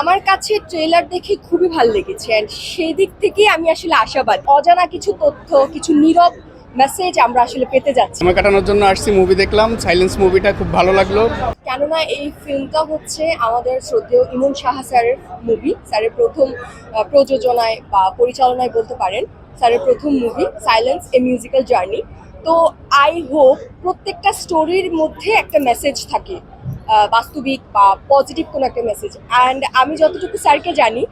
আমার কাছে ট্রেলার দেখে খুবই ভালো লেগেছে অ্যান্ড সেই দিক থেকেই আমি আসলে আশাবাদ। অজানা কিছু তথ্য কিছু নীরব মেসেজ আমরা আসলে পেতে যাচ্ছি। সময় কাটানোর জন্য আসছি মুভি দেখলাম সাইলেন্স মুভিটা খুব ভালো লাগল। কেননা এই ফিল্মটা হচ্ছে আমাদের শ্রদ্ধেয় ইমন সাহা স্যারের মুভি স্যারের প্রথম প্রযোজনায় বা পরিচালনায় বলতে পারেন স্যারের প্রথম movie silence a musical journey তো আই হোপ প্রত্যেকটা স্টোরির মধ্যে একটা মেসেজ থাকে। বাস্তবিক বা পজিটিভ কোনো একটা মেসেজ অ্যান্ড আমি যতটুকু স্যারকে জানি,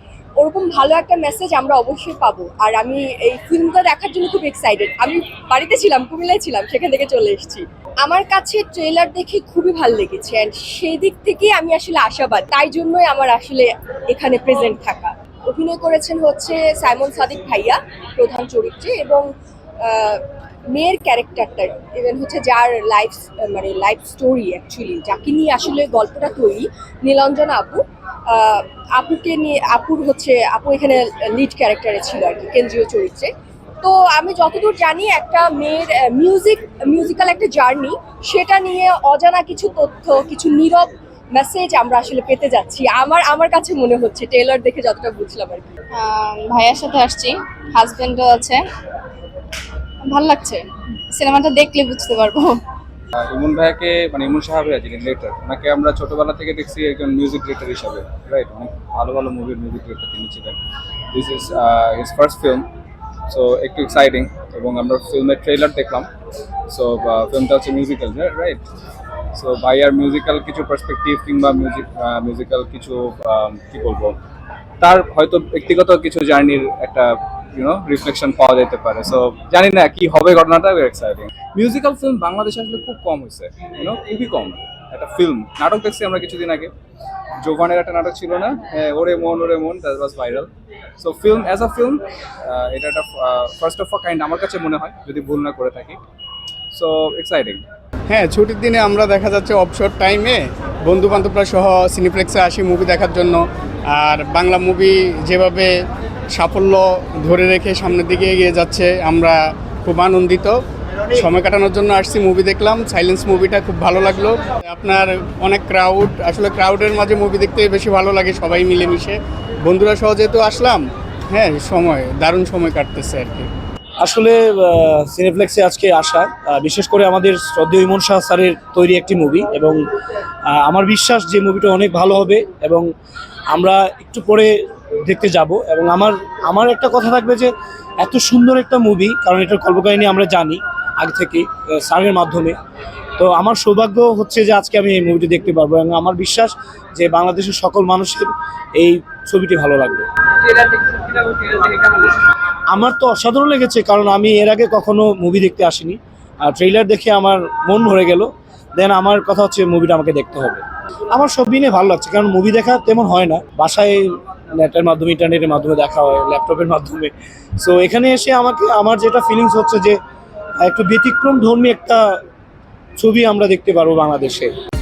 ওরকম ভালো একটা মেসেজ আমরা অবশ্যই পাবো। আর আমি এই ফিল্মটা দেখার জন্য খুব এক্সাইটেড আমি বাড়িতে ছিলাম, কুমিল্লায় ছিলাম, সেখান থেকে চলে এসেছি। আমার কাছে ট্রেলার দেখে খুবই ভালো লেগেছে অ্যান্ড সেই দিক থেকেই আমি আসলে আশাবাদ। তাই জন্যই আমার আসলে এখানে প্রেজেন্ট থাকা। অভিনয় করেছেন হচ্ছে সাইমন সাদিক ভাইয়া, প্রধান চরিত্রে, এবং মেয়ের ক্যারেক্টারটা ইভেন হচ্ছে যার লাইফ মানে লাইফ স্টোরি অ্যাকচুয়ালি যাকে নিয়ে আসলে গল্পটা তৈরি, নীলাঞ্জনা আপু আপুকে নিয়ে, আপুর হচ্ছে, আপু এখানে লিড ক্যারেক্টারে ছিল আর কি, কেন্দ্রীয় চরিত্রে। তো আমি যতদূর জানি একটা মেয়ের মিউজিক মিউজিক্যাল একটা জার্নি সেটা নিয়ে অজানা কিছু তথ্য, কিছু নীরব মেসেজ আমরা আসলে পেতে যাচ্ছি। আমার আমার কাছে মনে হচ্ছে টেলার দেখে যতটা বুঝলাম আর কি। ভাইয়ার সাথে আসছি হাজব্যান্ডও আছে। ভালো লাগছে। সিনেমাটা দেখলে বুঝতে পারব। ইমন ভাইয়াকে মানে ইমন সাহা ভাইয়া যিনি ডিরেক্টর ওনাকে আমরা ছোটবেলা থেকে দেখছি একজন মিউজিক ডিরেক্টর হিসাবে রাইট অনেক ভালো ভালো মুভির মিউজিক ডিরেক্টর তিনি ছিলেন। This is his first film so একটু এক্সাইটিং এবং আমরা ফিল্মের ট্রেলার দেখলাম। সো ফিল্মটা হচ্ছে মিউজিক্যাল রাইট সো ভাইয়ার মিউজিক্যাল কিছু পার্সপেক্টিভ কিংবা মিউজিক মিউজিক্যাল কিছু কি বলব? তার হয়তো ব্যক্তিগত কিছু জার্নির একটা ইউনো রিফ্লেকশন পাওয়া যেতে পারে। সো জানি না কি হবে ঘটনাটা এক্সাইটিং মিউজিক্যাল ফিল্ম বাংলাদেশে আসলে খুব কম হয়েছে ইউনো খুবই কম। একটা ফিল্ম নাটক দেখছি আমরা কিছুদিন আগে। জোভানের একটা নাটক ছিল না? হ্যাঁ, ওরে মন ওরে মন that was viral so film as a film এটা একটা ফার্স্ট অফ আ কাইন্ড আমার কাছে মনে হয় যদি ভুল না করে থাকি। সো এক্সাইটিং হ্যাঁ ছুটির দিনে আমরা দেখা যাচ্ছে অবসর টাইমে বন্ধু বান্ধবরা সহ সিনিপ্লেক্সে আসি মুভি দেখার জন্য। আর বাংলা মুভি যেভাবে সাফল্য ধরে রেখে সামনের দিকে এগিয়ে যাচ্ছে। আমরা খুব আনন্দিত। সময় কাটানোর জন্য আসছি মুভি দেখলাম। সাইলেন্স মুভিটা খুব ভালো লাগল। আপনার অনেক ক্রাউড আসলে ক্রাউডের মাঝে মুভি দেখতে বেশি ভালো লাগে সবাই মিলেমিশে। বন্ধুরা সহ যেহেতু আসলাম। হ্যাঁ সময়, দারুণ সময় কাটতেছে আর কি। আসলে সিনেপ্লেক্সে আজকে আসা বিশেষ করে আমাদের শ্রদ্ধেয় ইমন শাহ স্যারের তৈরি একটি মুভি এবং আমার বিশ্বাস যে মুভিটা অনেক ভালো হবে এবং আমরা একটু পরে দেখতে যাব এবং আমার আমার একটা কথা থাকবে যে এত সুন্দর একটা মুভি কারণ এটার কল্পকাহিনী আমরা জানি আগে থেকে আহ, স্যারের মাধ্যমে। তো আমার সৌভাগ্য হচ্ছে যে আজকে আমি এই মুভিটি দেখতে পারব এবং আমার বিশ্বাস যে বাংলাদেশের সকল মানুষের এই ছবিটি ভালো লাগবে। আমার তো অসাধারণ লেগেছে কারণ আমি এর আগে কখনো মুভি দেখতে আসিনি। আর ট্রেইলার দেখে আমার মন ভরে গেল দেন আমার কথা হচ্ছে মুভিটা আমাকে দেখতে হবে। আমার সব দিনে ভালো লাগছে কারণ মুভি দেখা তেমন হয় না। বাসায় নেটের মাধ্যমে, ইন্টারনেটের মাধ্যমে দেখা হয়, ল্যাপটপের মাধ্যমে। সো এখানে এসে আমাকে, আমার যেটা ফিলিংস হচ্ছে যে, একটু ব্যতিক্রম ধর্মী একটা ছবি আমরা দেখতে পারব বাংলাদেশে।